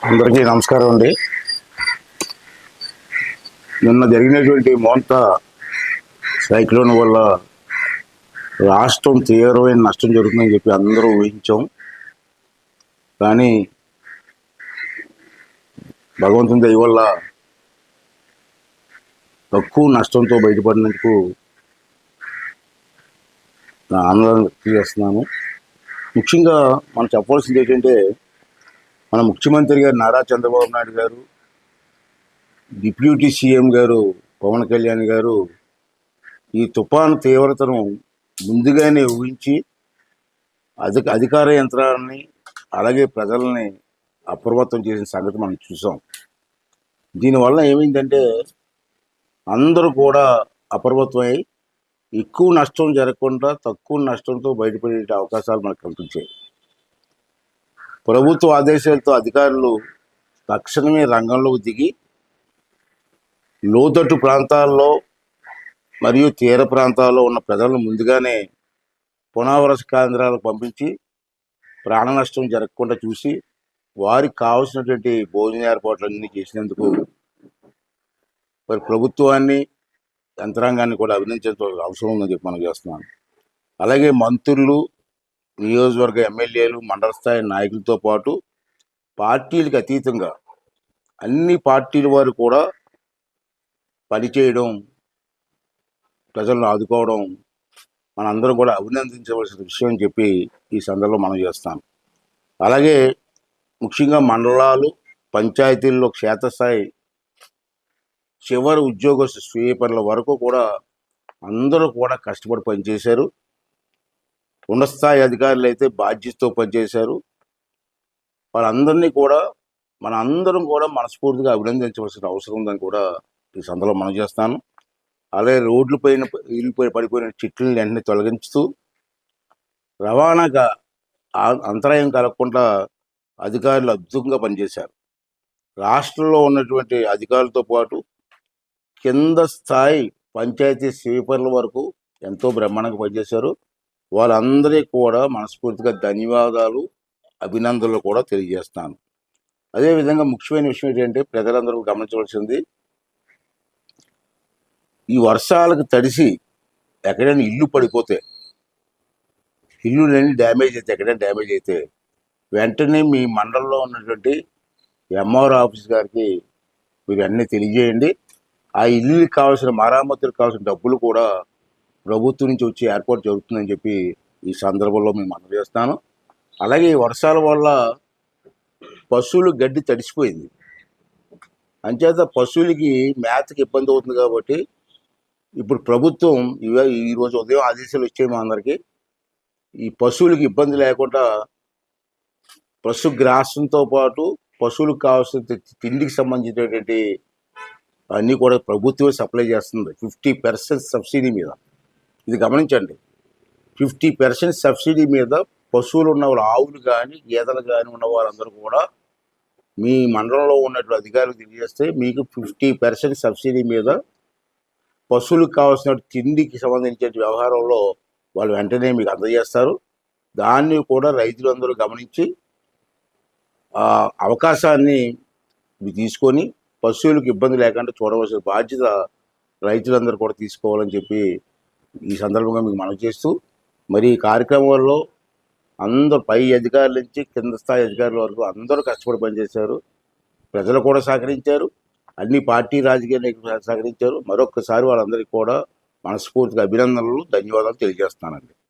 అందరికీ నమస్కారం అండి. నిన్న జరిగినటువంటి మోంత సైక్లోన్ వల్ల రాష్ట్రం తీవ్రమైన నష్టం జరుగుతుందని చెప్పి అందరూ ఊహించాం. కానీ భగవంతుని దయ వల్ల తక్కువ నష్టంతో బయటపడినందుకు నా ఆనందం వ్యక్తం చేస్తున్నాను ముఖ్యంగా మనం చెప్పవలసింది ఏంటంటే మన ముఖ్యమంత్రి గారు నారా చంద్రబాబు నాయుడు గారు డిప్యూటీ సీఎం గారు పవన్ కళ్యాణ్ గారు ఈ తుఫాను తీవ్రతను ముందుగానే ఊహించి అధిక అధికార యంత్రాన్ని అలాగే ప్రజల్ని అప్రమత్తం చేసిన సంగతి మనం చూసాం. దీనివల్ల ఏమైందంటే అందరూ కూడా అప్రమత్తమై ఎక్కువ నష్టం జరగకుండా తక్కువ నష్టంతో బయటపడే అవకాశాలు మనకు కల్పించాయి ప్రభుత్వ ఆదేశాలతో అధికారులు తక్షణమే రంగంలోకి దిగి లోతట్టు ప్రాంతాల్లో మరియు తీర ప్రాంతాల్లో ఉన్న ప్రజలను ముందుగానే పునరావాస కేంద్రాలకు పంపించి ప్రాణ నష్టం జరగకుండా చూసి వారికి కావాల్సినటువంటి భోజన ఏర్పాట్లన్నీ చేసినందుకు మరి ప్రభుత్వాన్ని యంత్రాంగాన్ని కూడా అభినందించడం అవసరం ఉందని చెప్పి మనం చేస్తున్నాను. అలాగే మంత్రులు నియోజకవర్గ ఎమ్మెల్యేలు మండల స్థాయి నాయకులతో పాటు పార్టీలకు అతీతంగా అన్ని పార్టీల వారు కూడా పనిచేయడం ప్రజలను ఆదుకోవడం మనందరం కూడా అభినందించవలసిన విషయం అని చెప్పి ఈ సందర్భంలో మనం చేస్తాం అలాగే ముఖ్యంగా మండలాలు పంచాయతీల్లో క్షేత్రస్థాయి చివరి ఉద్యోగస్తు స్వీపర్ల వరకు కూడా అందరూ కూడా కష్టపడి పనిచేశారు. ఉన్నతస్థాయి అధికారులు అయితే బాధ్యతతో పనిచేశారు. వాళ్ళందరినీ కూడా మన అందరం కూడా మనస్ఫూర్తిగా అభినందించవలసిన అవసరం ఉందని కూడా ఈ సందర్భంలో మనం చేస్తాను. అలాగే రోడ్ల పైన ఇల్లుపై పడిపోయిన చెట్లను వెంటనే తొలగించుతూ రవాణాగా అంతరాయం కలగకుండా అధికారులు అద్భుతంగా పనిచేశారు. రాష్ట్రంలో ఉన్నటువంటి అధికారులతో పాటు కింద స్థాయి పంచాయతీ స్వీపర్ల వరకు ఎంతో బ్రహ్మాండంగా పనిచేశారు. వాళ్ళందరికీ కూడా మనస్ఫూర్తిగా ధన్యవాదాలు అభినందనలు కూడా తెలియజేస్తాను. అదేవిధంగా ముఖ్యమైన విషయం ఏంటంటే ప్రజలందరూ గమనించవలసింది ఈ వర్షాలకు తడిసి ఎక్కడైనా ఇల్లు పడిపోతే ఇల్లు లేని డ్యామేజ్ అయితే ఎక్కడైనా డ్యామేజ్ అయితే వెంటనే మీ మండలంలో ఉన్నటువంటి ఎంఆర్ ఆఫీస్ గారికి మీరు అన్నీ తెలియజేయండి. ఆ ఇల్లుకి కావాల్సిన మరామతులకు కావాల్సిన డబ్బులు కూడా ప్రభుత్వం నుంచి వచ్చి ఏర్పాటు జరుగుతుందని చెప్పి ఈ సందర్భంలో మేము మనం చేస్తాను. అలాగే ఈ వర్షాల వల్ల పశువులు గడ్డి తడిసిపోయింది. అంచేత పశువులకి మేతకి ఇబ్బంది అవుతుంది కాబట్టి ఇప్పుడు ప్రభుత్వం ఇవే ఈరోజు ఉదయం ఆదేశాలు వచ్చాయి మా అందరికీ. ఈ పశువులకి ఇబ్బంది లేకుండా పశు గ్రాసంతో పాటు పశువులకు కావాల్సిన తిండికి సంబంధించినటువంటి అన్నీ కూడా ప్రభుత్వమే సప్లై చేస్తుంది. ఫిఫ్టీ పర్సెంట్ సబ్సిడీ మీద. ఇది గమనించండి. ఫిఫ్టీ పర్సెంట్ సబ్సిడీ మీద పశువులు ఉన్న వాళ్ళు ఆవులు కానీ గేదెలు కానీ ఉన్న వారందరూ కూడా మీ మండలంలో ఉన్నట్లు అధికారులు తెలియజేస్తే మీకు ఫిఫ్టీ పర్సెంట్ సబ్సిడీ మీద పశువులకు కావాల్సిన తిండికి సంబంధించిన వ్యవహారంలో వాళ్ళు వెంటనే మీకు అందజేస్తారు. దాన్ని కూడా రైతులందరూ గమనించి ఆ అవకాశాన్ని తీసుకొని పశువులకు ఇబ్బంది లేకుండా చూడవలసిన బాధ్యత రైతులందరూ కూడా తీసుకోవాలని చెప్పి ఈ సందర్భంగా మీకు మనవి చేస్తూ మరి ఈ కార్యక్రమంలో అందరూ పై అధికారుల నుంచి కింద స్థాయి అధికారుల వరకు అందరూ కష్టపడి పనిచేశారు. ప్రజలు కూడా సహకరించారు. అన్ని పార్టీ రాజకీయ నాయకులు సహకరించారు. మరొకసారి వాళ్ళందరికీ కూడా మనస్ఫూర్తిగా అభినందనలు ధన్యవాదాలు తెలియజేస్తున్నానండి.